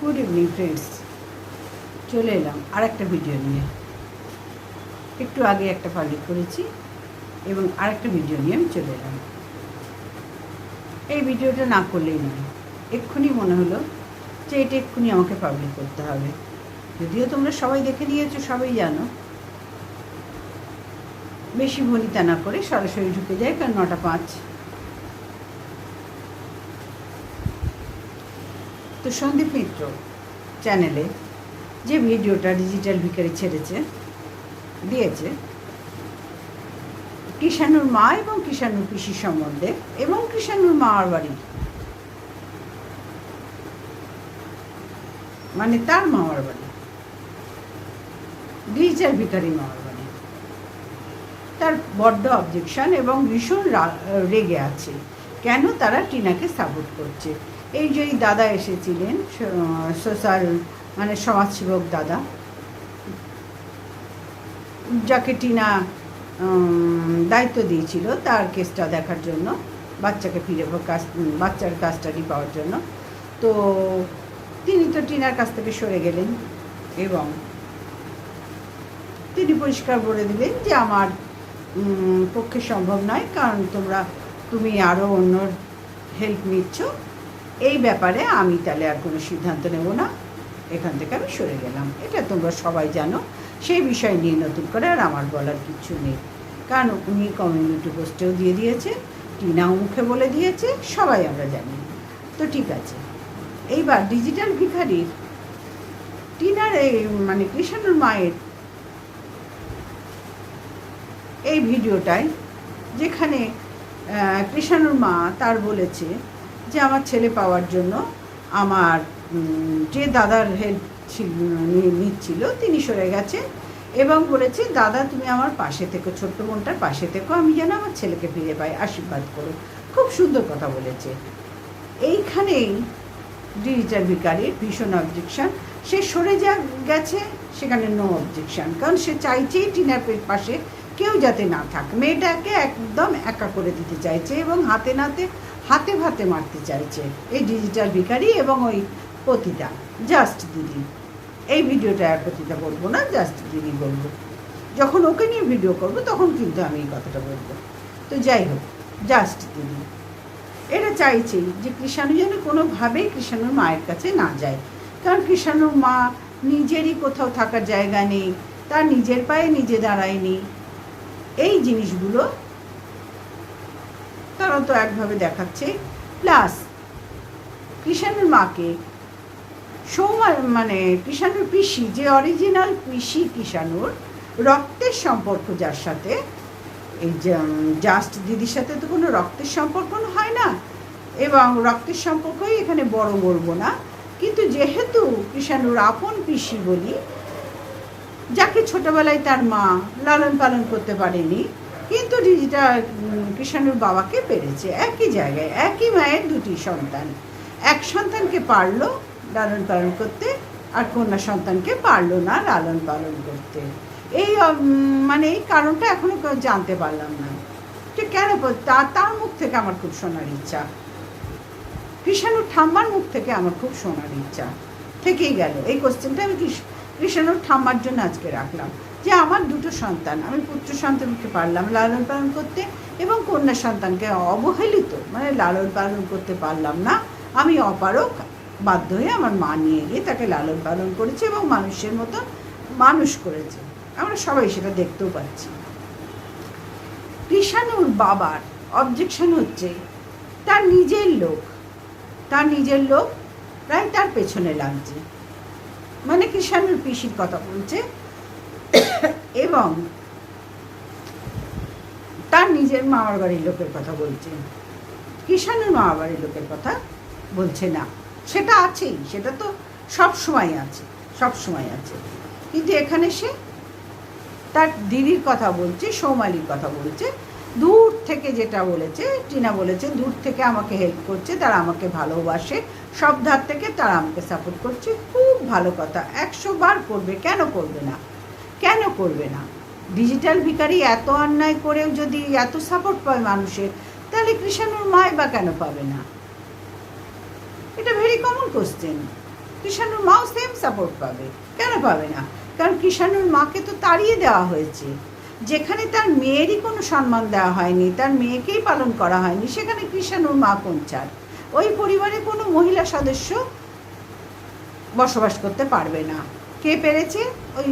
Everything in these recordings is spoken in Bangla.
গুড ইভিনিং ফ্রেন্ডস চলে এলাম আর একটা ভিডিও নিয়ে। একটু আগে একটা পাবলিক করেছি এবং আরেকটা ভিডিও নিয়ে আমি চলে এলাম। এই ভিডিওটা না করলেই নয়। এক্ষুনি মনে হলো যে এটা এক্ষুনি আমাকে পাবলিক করতে হবে। যদিও তোমরা সবাই দেখে নিয়েছো, সবাই জানো। বেশি ভনিতা না করে সরাসরি ঢুকে যায়, কারণ নটা পাঁচ। তো সন্দীপ মিত্র চ্যানেলে যে ভিডিওটা ডিজিটাল ভিকারি ছেড়েছে, দিয়েছে, কৃষাণুর মা এবং কৃষাণুর পিসির সম্বন্ধে এবং কৃষাণুর মার বাড়ি। মানে তার মামার বাড়ি। ডিজিটাল ভিকারি মামার বাড়ি। তার বড্ড অবজেকশন এবং ভীষণ রেগে আছে। কেন তারা টিনাকে সাপোর্ট করছে? এই যে এই দাদা এসেছিলেন সোশ্যাল মানে সমাজসেবক দাদা, যাকে টিনা দায়িত্ব দিয়েছিল তার কেসটা দেখার জন্য, বাচ্চাকে ফিরে বাচ্চার কাস্টাডি পাওয়ার জন্য। তো তিনি তো টিনার কাছ থেকে সরে গেলেন এবং তিনি পরিষ্কার বলে দিলেন যে আমার পক্ষে সম্ভব নয়, কারণ তোমরা তুমি আরও অন্য হেল্প নিচ্ছ, এই ব্যাপারে আমি তাহলে আর কোনো সিদ্ধান্ত নেব না। এখান থেকে আমি সরে গেলাম। এটা তোমরা সবাই জানো, সেই বিষয় নিয়ে নতুন করে আর আমার বলার কিছু নেই। কারণ উনি কমিউনিটি পোস্টেও দিয়ে দিয়েছে, টিনাও মুখে বলে দিয়েছে, সবাই আমরা জানি। তো ঠিক আছে, এইবার ডিজিটাল ভিখারির, টিনার এই মানে কৃষ্ণুর মায়ের এই ভিডিওটায় যেখানে কৃষাণুর মা তার বলেছে যে আমার ছেলে পাওয়ার জন্য আমার যে দাদার হেল্প নিচ্ছিল, তিনি সরে গেছে এবং বলেছে, দাদা, তুমি আমার পাশে থেকো, ছোট্ট বোনটার পাশে থেকো, আমি যেন আমার ছেলেকে ফিরে পাই, আশীর্বাদ করো খুব সুন্দর কথা বলেছে। এইখানেই ডিজিটাল ভিকারির ভীষণ অবজেকশন সে সরে যা, গেছে, সেখানে নো অবজেকশন কারণ সে চাইছেই টিনার পাশে কেউ যাতে না থাক। মেয়েটাকে একদম একা করে দিতে চাইছে এবং হাতে নাতে, হাতে ভাতে মারতে চাইছে। এই ডিজিটাল ভিকারি এবং ওই পতিতা জাস্ট দিদি। এই ভিডিওটা আর পতিতা বলব না জাস্ট দিদি বলব। যখন ওকে নিয়ে ভিডিও করব, তখন কিন্তু আমি এই কথাটা বলব। তো যাই হোক জাস্ট দিদি। এটা চাইছেই যে কৃষাণু যেন কোনোভাবেই কৃষাণুর মায়ের কাছে না যায়। কারণ কৃষাণুর মা নিজেরই কোথাও থাকার জায়গা নেই, তার নিজের পায়ে নিজে দাঁড়ায়নি। এই জিনিসগুলো তারা তো একভাবে দেখাচ্ছে। প্লাস কৃষাণুর মাকে সৌমা মানে কৃষাণুর পিসি, যে অরিজিনাল পিসি কৃষাণুর রক্তের সম্পর্ক যার সাথে, এই জাস্ট দিদির সাথে তো কোনো রক্তের সম্পর্ক হয় না, এবং রক্তের সম্পর্কই এখানে বড় বলব না। কিন্তু যেহেতু কৃষাণুর আপন পিসি বলি যাকে ছোটবেলায় তার মা লালন পালন করতে পারেনি, কিন্তু ডিজিটা কৃষাণুর বাবাকে পেরেছে। একই জায়গায়, একই মায়ের দুটি সন্তান। এক সন্তানকে পারল লালন পালন করতে, আর কন্যা সন্তানকে পারল না লালন পালন করতে। এই মানে এই কারণটা এখনও জানতে পারলাম না। যে কেন? ব- তা তার মুখ থেকে আমার খুব শোনার ইচ্ছা। কৃষাণুর ঠাম্মার মুখ থেকে আমার খুব শোনার ইচ্ছা। থেকেই গেল। এই কোশ্চেনটা আমি কৃষ- কৃষাণুর ঠাম্মার জন্য আজকে রাখলাম। যে আমার দুটো সন্তান, আমি পুত্র সন্তানকে পারলাম লালন পালন করতে এবং কন্যা সন্তানকে অবহেলিত মানে লালন পালন করতে পারলাম না। আমি অপারক বাধ্য হয়ে আমার মা নিয়ে গিয়ে তাকে লালন পালন করেছে এবং মানুষের মতো মানুষ করেছে। আমরা সবাই সেটা দেখতেও পাচ্ছি। কৃষাণুর বাবার অবজেকশন হচ্ছে, তার নিজের লোক, তার নিজের লোক প্রায় তার পেছনে লাগছে। মানে কৃষাণুর পিসির কথা বলছে। এবং তার নিজের মামার বাড়ির লোকের কথা বলছে। কৃষাণুর মামার বাড়ির লোকের কথা বলছে না। সেটা আছেই, সেটা তো সব সময় আছে, সব সময় আছে। কিন্তু এখানে সে তার দিদির কথা বলছে, সৌমালির কথা বলছে। দূর থেকে যেটা বলেছে, টিনা বলেছে দূর থেকে আমাকে হেল্প করছে, তারা আমাকে ভালোবাসে। সব ধার থেকে তারা আমাকে সাপোর্ট করছে। খুব ভালো কথা। একশো বার করবে, কেন করবে না? কেন করবে না? ডিজিটাল ভিকারি এত অন্যায় করেও যদি এত সাপোর্ট পায় মানুষের, তাহলে কৃষাণুর মায় বা কেন পাবে না? এটা ভেরি কমন কোশ্চেন কৃষাণুর মাও সেম সাপোর্ট পাবে, কেন পাবে না? কারণ কৃষাণুর মাকে তো তাড়িয়ে দেওয়া হয়েছে। যেখানে তার মেয়েরই কোনো সম্মান দেওয়া হয়নি, তার মেয়েকেই পালন করা হয়নি, সেখানে কৃষাণুর মা কোন চার ওই পরিবারে কোনো মহিলা সদস্য বসবাস করতে পারবে না। কে পেরেছে? ওই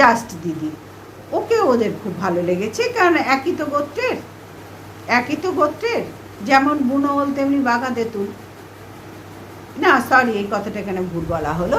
জাস্ট দিদি। ওকে ওদের খুব ভালো লেগেছে, কারণ একই তো গোত্রের, একই তো গোত্রের, যেমন বুনোল তেমনি বাঘা তেঁতুল। না সরি এই কথাটা এখানে ভুল বলা হলো।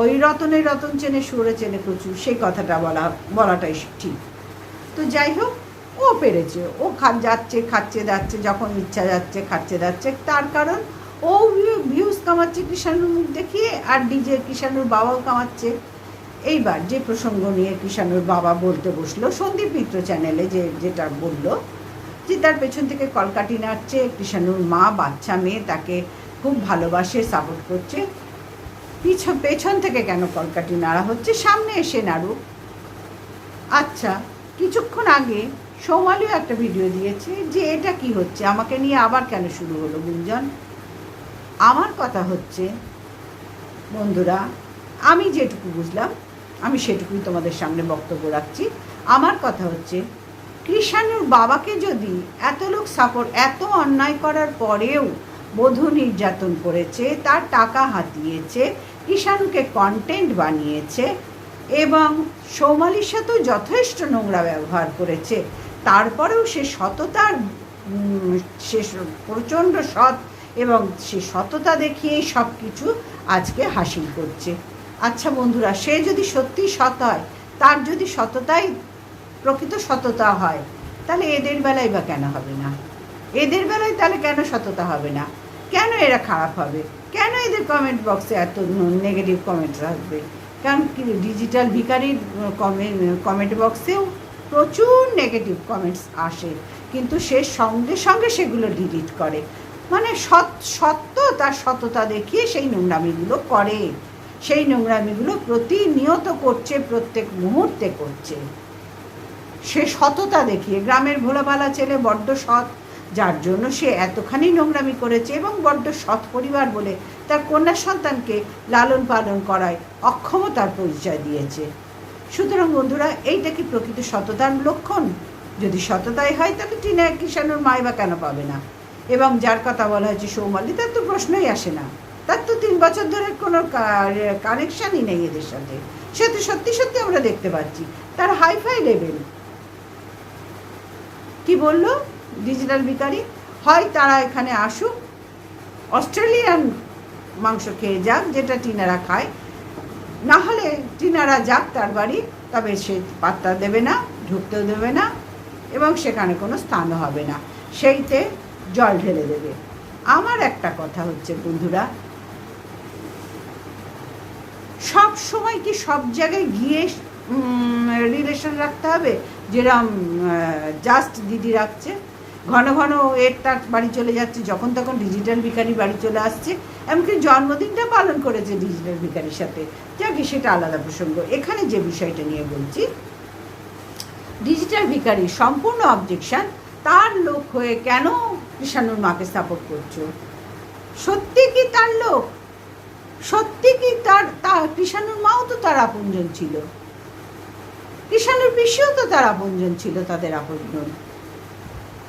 ওই রতনে রতন চেনে, সুরে চেনে প্রচুর, সেই কথাটা বলা, বলাটাই ঠিক। তো যাই হোক ও পেরেছে, ও খা, যাচ্ছে, খাচ্ছে, যাচ্ছে, যখন ইচ্ছা যাচ্ছে, খাচ্ছে, যাচ্ছে। তার কারণ ও ভিউজ কামাচ্ছে কৃষাণুর মুখ দেখিয়ে আর ডিজে কৃষাণুর বাবাও কামাচ্ছে। এইবার যে প্রসঙ্গ নিয়ে কৃষাণুর বাবা বলতে বসল, সন্দীপ মিত্র চ্যানেলে যে, যেটা বলল, যে তার পেছন থেকে কলকাটি নাড়ছে, কৃষাণুর মা, বাচ্চা, মেয়ে তাকে খুব ভালোবাসে সাপোর্ট করছে। পিছ, পেছন থেকে কেন কলকাটি নাড়া হচ্ছে? সামনে এসে নাড়ুক। আচ্ছা কিছুক্ষণ আগে সৌমালিও একটা ভিডিও দিয়েছে যে এটা কি হচ্ছে? আমাকে নিয়ে আবার কেন শুরু হলো গুঞ্জন? আমার কথা হচ্ছে, বন্ধুরা, আমি যেটুকু বুঝলাম, আমি সেটুকুই তোমাদের সামনে বক্তব্য রাখছি। আমার কথা হচ্ছে, কৃষাণুর বাবাকে যদি এত লোক সাপোর্ট এত অন্যায় করার পরেও বধূ নির্যাতন করেছে, তার টাকা হাতিয়েছে, কৃষাণুকে কন্টেন্ট বানিয়েছে, এবং সৌমালির সাথেও যথেষ্ট নোংরা ব্যবহার করেছে তারপরেও সে সততার সে প্রচণ্ড সৎ এবং সে সততা দেখিয়েই সব কিছু আজকে হাসিল করছে। আচ্ছা বন্ধুরা, সে যদি সত্যি সৎ হয়, তার যদি সততাই প্রকৃত সততা হয়, তাহলে এদের বেলায় বা কেন হবে না? এদের বেলায় তাহলে কেন সততা হবে না? কেন এরা খারাপ হবে? কেন এদের কমেন্ট বক্সে এত নেগেটিভ কমেন্ট রাখবে? কারণ কি ডিজিটাল ভিকারির কমেন্ট কমেন্ট বক্সেও প্রচুর নেগেটিভ কমেন্টস আসে, কিন্তু সে সঙ্গে সঙ্গে সেগুলো ডিলিট করে। মানে সৎ, সত্য তার সততা দেখিয়ে সেই নোংরামিগুলো করে। সেই নোংরামিগুলো প্রতিনিয়ত করছে, প্রত্যেক মুহূর্তে করছে। সে সততা দেখিয়ে, গ্রামের ভোলাভালা ছেলে বড্ড সৎ, যার জন্য সে এতখানি নোংরামি করেছে এবং বড্ড সৎ পরিবার বলে তার কন্যা সন্তানকে লালন পালন করায় অক্ষমতার পরিচয় দিয়েছে। সুতরাং বন্ধুরা, এইটা কি প্রকৃত সততার লক্ষণ? যদি সততাই হয়, তাহলে টিনা কিষাণুর মাই বা কেন পাবে না? এবং যার কথা বলা হয়েছে সৌমালি, তার তো প্রশ্নই আসে না। তার তো তিন বছর ধরে কোনো কানেকশানই নেই এদের সাথে। সে তো সত্যি সত্যি আমরা দেখতে পাচ্ছি। তার হাইফাই লেভেল কি বলল? ডিজিটাল ভিকারি হয় তারা এখানে আসুক, অস্ট্রেলিয়ান মাংস খেয়ে যাক, যেটা টিনারা খায়। না হলে টিনারা যাক তার বাড়ি, তবে সে পাত্তা দেবে না, ঢুকতেও দেবে না, এবং সেখানে কোনো স্থানও হবে না। সেইতে জল ঢেলে দেবে। আমার একটা কথা হচ্ছে, বন্ধুরা। সব সময় কি সব জায়গায় গিয়ে রিলেশন রাখতে হবে? যেরম জাস্ট দিদি রাখছে। ঘন ঘন এর তার বাড়ি চলে যাচ্ছে, যখন তখন ডিজিটাল ভিখারি বাড়ি চলে আসছে, এমনকি জন্মদিনটা পালন করেছে ডিজিটাল ভিখারির সাথে। যাকে, সেটা আলাদা প্রসঙ্গ। এখানে যে বিষয়টা নিয়ে বলছি ডিজিটাল ভিখারি সম্পূর্ণ অবজেকশন তার লোক হয়ে কেন কৃষাণুর মাকে সাপোর্ট করছ? সত্যি কি তার লোক? সত্যি কি তার, তা কৃষাণুর মাও তো তার আপনজন ছিল। কৃষাণুর পিসিও তো তার আপনজন ছিল, তাদের আপনজন।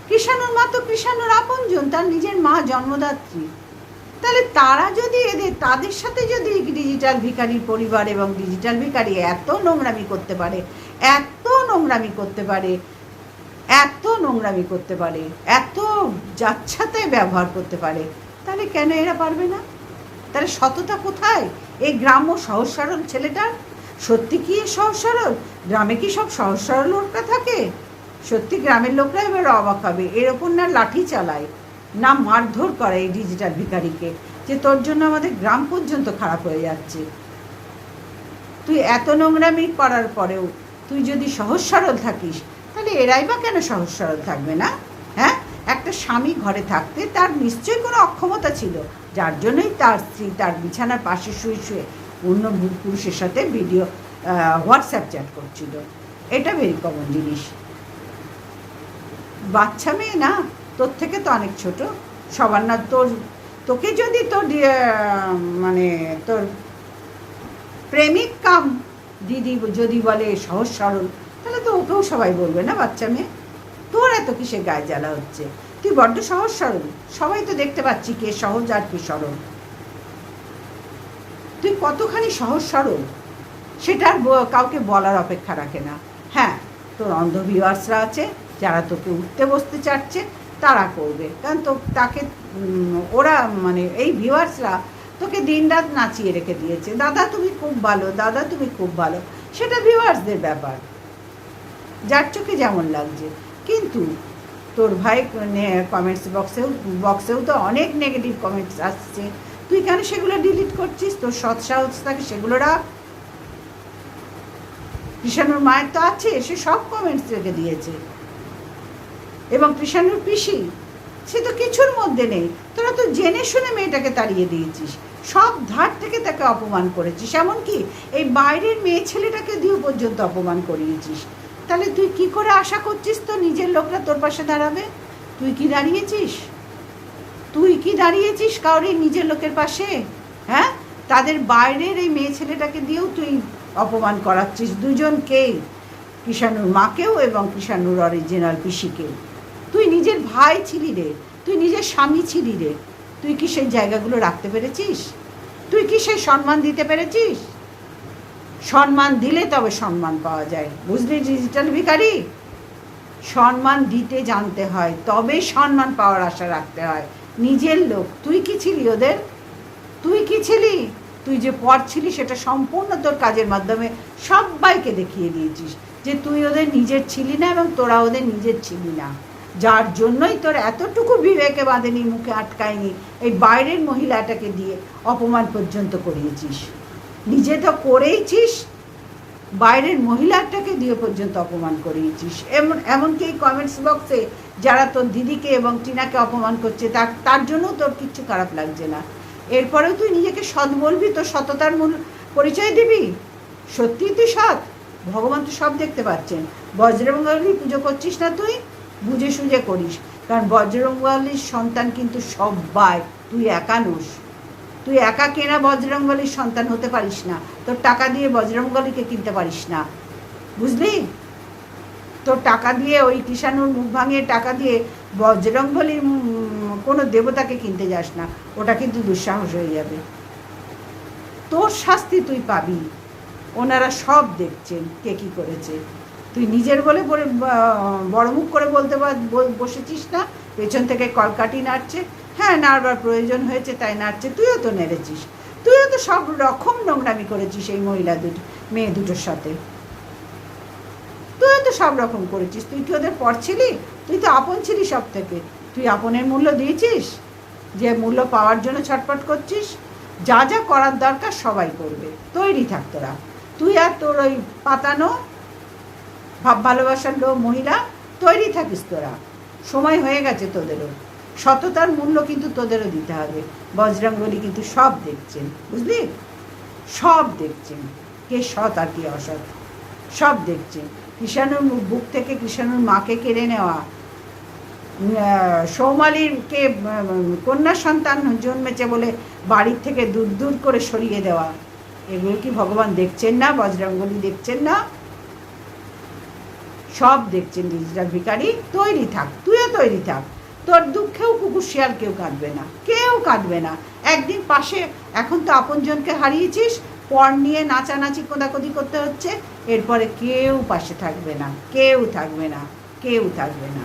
কৃষাণুর মা তো কৃষাণুর আপনজন, তার নিজের মা জন্মদাত্রী। তাহলে তারা যদি এদের, তাদের সাথে যদি ডিজিটাল ভিখারির পরিবার এবং ডিজিটাল ভিখারি এত নোংরামি করতে পারে, এত নোংরামি করতে পারে, এত নোংরামি করতে পারে, এত যাচ্ছাতে ব্যবহার করতে পারে, তাহলে কেন এরা পারবে না? তাহলে সততা কোথায়? এই গ্রাম্য সহজ সরল ছেলেটার? সত্যি কি সহজ সরল? গ্রামে কি সব সহজ সরল লোকরা থাকে? সত্যি গ্রামের লোকরা এবার অবাক হবে। এরকম না লাঠি চালায়। না মারধর করে এই ডিজিটাল ভিখারিকে, যে তোর জন্য আমাদের গ্রাম পর্যন্ত খারাপ হয়ে যাচ্ছে। তুই এত নোংরামি করার পরেও তুই যদি সহজ সরল থাকিস, তাহলে এরাই বা কেন সহজ সরল থাকবে না? হ্যাঁ? একটা স্বামী ঘরে থাকতে তার নিশ্চয়ই কোনো অক্ষমতা ছিল, যার জন্যই তার স্ত্রী তার বিছানার পাশে শুয়ে শুয়ে অন্য পুরুষের সাথে ভিডিও হোয়াটসঅ্যাপ চ্যাট করছিল। এটা ভেরি কমন জিনিস। বাচ্চা মেয়ে না, তোর থেকে তো অনেক ছোট। সবার না তোর, তোকে যদি তোর মানে তোর প্রেমিক কাম দিদি যদি বলে সহজ সরল, তাহলে তো ওকেও সবাই বলবে না বাচ্চা মেয়ে। তোর এত কিসে গায়ে জ্বালা হচ্ছে? তুই বড্ড সহজ সরল। সবাই তো দেখতে পাচ্ছি কে সহজ আর কে সরল। তুই কতখানি সহজ সরল সেটা আর কাউকে বলার অপেক্ষা রাখে না। হ্যাঁ তোর অন্ধ ভিউয়ার্সরা আছে যারা তোকে উঠতে বসতে চাচ্ছে, তারা করবে। কারণ তো তাকে ওরা মানে এই ভিউয়ার্সরা তোকে দিনরাত নাচিয়ে রেখে দিয়েছে। দাদা তুমি খুব ভালো, দাদা তুমি খুব ভালো। সেটা ভিউয়ার্সদের ব্যাপার। যার চোখে যেমন লাগছে। কিন্তু তোর ভাই কমেন্টস বক্সেও বক্সেও তো অনেক নেগেটিভ কমেন্টস আসছে। তুই কেন সেগুলো ডিলিট করছিস? তোর সৎ সাহস থাকে, সেগুলো রাখ। কৃষাণুর মায়ের তো আছে, সে সব কমেন্টস রেখে দিয়েছে। এবং কৃষাণুর পিসি? সে তো কিছুর মধ্যে নেই। তোরা তো জেনে শুনে মেয়েটাকে তাড়িয়ে দিয়েছিস। সব ধার থেকে তাকে অপমান করেছিস। এমনকি এই বাইরের মেয়ে ছেলেটাকে দিয়েও পর্যন্ত অপমান করিয়েছিস। তাহলে তুই কি করে আশা করছিস তো নিজের লোকরা তোর পাশে দাঁড়াবে? তুই কি দাঁড়িয়েছিস? তুই কি দাঁড়িয়েছিস কাউরি নিজের লোকের পাশে? হ্যাঁ? তাদের বাইরের এই মেয়ে ছেলেটাকে দিয়েও তুই অপমান করাচ্ছিস। দুজনকেই। কিষাণুর মাকেও এবং কিষাণুর অরিজিনাল পিসিকেও। নিজের ভাই ছিলি রে। তুই নিজের স্বামী ছিলি রে। তুই কি সেই জায়গাগুলো রাখতে পেরেছিস? তুই কি সেই সম্মান দিতে পেরেছিস? সম্মান দিলে তবে সম্মান পাওয়া যায়। বুঝলি ডিজিটাল ভিখারি? সম্মান দিতে জানতে হয়, তবে সম্মান পাওয়ার আশা রাখতে হয়। নিজের লোক, তুই কি ছিলি ওদের? তুই কি ছিলি? তুই যে পর ছিলি সেটা সম্পূর্ণ তোর কাজের মাধ্যমে সবাইকে দেখিয়ে দিয়েছিস যে তুই ওদের নিজের ছিলি না এবং তোরা ওদের নিজের ছিলি না। যার জন্যই তোর এতটুকু বিবেকে বাঁধেনি, মুখে আটকায়নি, এই বাইরের মহিলাটাকে দিয়ে অপমান পর্যন্ত করিয়েছিস। নিজে তো করেইছিস, বাইরের মহিলাটাকে দিয়ে পর্যন্ত অপমান করিয়েছিস। এমন, এমনকি এই কমেন্টস বক্সে যারা তোর দিদিকে এবং টিনাকে অপমান করছে, তার তার জন্য তোর কিচ্ছু খারাপ লাগছে না। এরপরেও তুই নিজেকে সৎ বলবি, তোর সততার মূল পরিচয় দিবি? সত্যি তুই সৎ? ভগবান তো সব দেখতে পাচ্ছেন। বজ্রবঙ্গালী পুজো করছিস না তুই? বুঝে সুঝে করিস। কারণ বজ্রবঙ্গালীর সন্তান কিন্তু সবাই তুই একা একানুস তুই একা কেনা বজরঙ্গলির সন্তান হতে পারিস না। তোর টাকা দিয়ে বজরঙ্গলিকে কিনতে পারিস না। বুঝলি? তোর টাকা দিয়ে ওই কিষাণুর মুখ ভাঙিয়ে টাকা দিয়ে বজরঙ্গলির কোনো দেবতাকে কিনতে যাস না। ওটা কিন্তু দুঃসাহস হয়ে যাবে। তোর শাস্তি তুই পাবি। ওনারা সব দেখছেন কে কি করেছে। তুই নিজের বলে বড় মুখ করে বলতে বসেছিস না? পেছন থেকে কলকাটি নাড়ছে। হ্যাঁ নাড়বার প্রয়োজন হয়েছে, তাই নাড়ছে। তুইও তো নেড়েছিস। তুইও তো সব রকম নোংরামি করেছিস এই মহিলা দুটো, মেয়ে দুটোর সাথে। তুইও তো সব রকম করেছিস। তুই কি ওদের পর ছিলি? তুই তো আপন ছিলি সব থেকে তুই আপনের মূল্য দিয়েছিস? যে মূল্য পাওয়ার জন্য ছটপট করছিস? যা যা করার দরকার সবাই করবে। তৈরি থাক তোরা। তুই আর তোর ওই পাতানো ভাব ভালোবাসার লোক মহিলা, তৈরি থাকিস তোরা। সময় হয়ে গেছে তোদেরও। সততার মূল্য কিন্তু তোদেরও দিতে হবে। বজরঙ্গলি কিন্তু সব দেখছেন, বুঝলি? সব দেখছেন, কে সৎ আর কে অসৎ। সব দেখছেন। কিষাণুর বুক থেকে কৃষাণুর মাকে কেড়ে নেওয়া। সৌমালিরকে কন্যা সন্তান জন্মেছে বলে বাড়ির থেকে দূর দূর করে সরিয়ে দেওয়া। এগুলো কি ভগবান দেখছেন না? বজরাঙ্গলি দেখছেন না? সব দেখছেন ডিজিটাল ভিখারি, তৈরি থাক, তুইও তৈরি থাক। তোর দুঃখেও কুকুর শিয়াল কেউ কাঁদবে না, কেউ কাঁদবে না। একদিন পাশে এখন তো আপনজনকে হারিয়েছিস, পর নিয়ে নাচানাচি কোদাকুদি করতে হচ্ছে, এরপরে কেউ পাশে থাকবে না, কেউ থাকবে না, কেউ থাকবে না।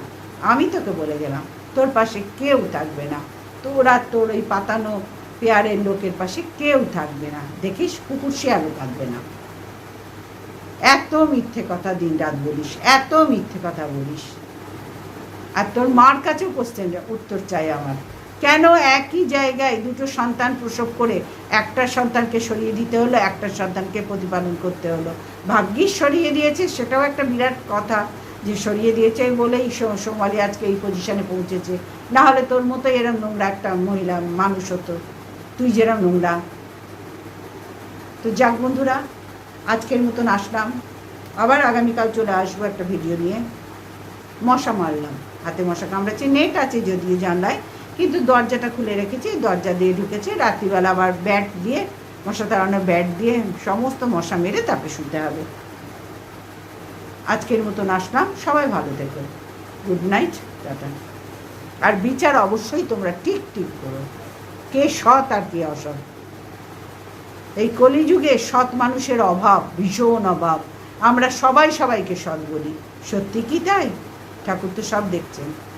আমি তোকে বলে গেলাম, তোর পাশে কেউ থাকবে না। তোরা তোর ওই পাতানো পেয়ারের লোকের পাশে কেউ থাকবে না। দেখিস কুকুর শিয়ালও কাঁদবে না। এত মিথ্যে কথা দিন রাত বলিস, এত মিথ্যে কথা বলিস। আর তোর মার কাছেও কোশ্চেন উত্তর চাই আমার। কেন একই জায়গায় দুটো সন্তান প্রসব করে একটা সন্তানকে সরিয়ে দিতে হলো, একটা সন্তানকে প্রতিপালন করতে হলো? ভাগ্যিস সরিয়ে দিয়েছে, সেটাও একটা বিরাট কথা যে সরিয়ে দিয়েছে বলেই সোমালি আজকে এই পজিশনে পৌঁছেছে। না হলে তোর মতো এরম নোংরা একটা মহিলা মানুষ হতো তুই যেরম নোংরা। তো যাক বন্ধুরা আজকের মতন আসলাম। আবার আগামীকাল চলে আসব একটা ভিডিও নিয়ে। মশা মারলাম। হাতে মশা কামড়াচ্ছে, নেট আছে যদিও জানলায়, কিন্তু দরজাটা খুলে রেখেছি, দরজা দিয়ে ঢুকেছে। রাত্রিবেলা আবার ব্যাট দিয়ে, মশা তাড়ানো ব্যাট দিয়ে সমস্ত মশা মেরে তারপরে শুতে হবে। আজকের মতন আসলাম। সবাই ভালো থেকো। Good night tata. আর বিচার অবশ্যই তোমরা ঠিক ঠিক করো। কে সৎ আর কে অসৎ। এই কলিযুগে সৎ মানুষের অভাব, ভীষণ অভাব। আমরা সবাই সবাইকে সৎ বলি। সত্যি কি তাই? ঠাকুর তো সব দেখছেন।